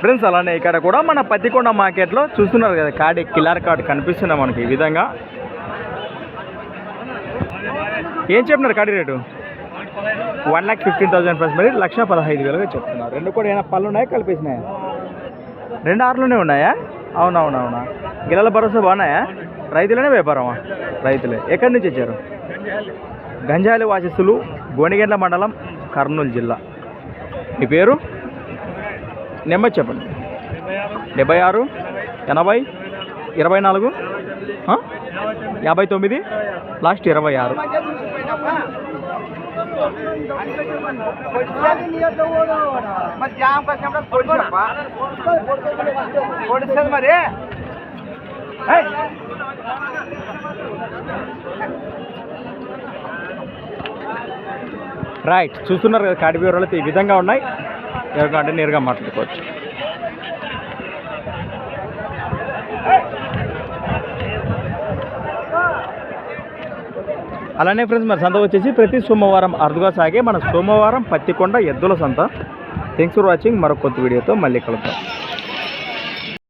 Friends అలానే ఇక్కడ కూడా మన పత్తికొండ మార్కెట్లో చూస్తున్నారు కదా కాడి కిలార్ కాడ్ కనిపిస్తుంది మనకి ఈ విధంగా. ఏం చెప్పినారు కాడి rate one lakh fifteen thousand plus మరి లక్ష పదహైదు వేలుగా చెప్తున్నారు. రెండు కూడా ఏమైనా పళ్ళు ఉన్నాయా కలిపేసినాయా? రెండు ఆరులోనే ఉన్నాయా? అవునవునవునా. గిల్లల భరోసా బాగున్నాయా? రైతులనే వ్యాపారమా? రైతులే. ఎక్కడి నుంచి వచ్చారు? గంజాలి వాసిస్తులు గోనిగెండ్ల మండలం కర్నూలు జిల్లా. మీ పేరు? నెంబర్ చెప్పండి. డెబ్బై ఆరు ఎనభై ఇరవై నాలుగు యాభై తొమ్మిది లాస్ట్ ఇరవై ఆరు. మరి రైట్ చూస్తున్నారు కదా కాటి వివరాలు అయితే ఈ విధంగా ఉన్నాయి. ఎవరికంటే నేరుగా మాట్లాడుకోవచ్చు. అలానే ఫ్రెండ్స్ మరి సంత వచ్చేసి ప్రతి సోమవారం అరుదుగా సాగే మన సోమవారం పత్తికొండ ఎద్దుల సంత. థ్యాంక్స్ ఫర్ వాచింగ్ మరొక కొత్త వీడియోతో మళ్ళీ కలుద్దాం.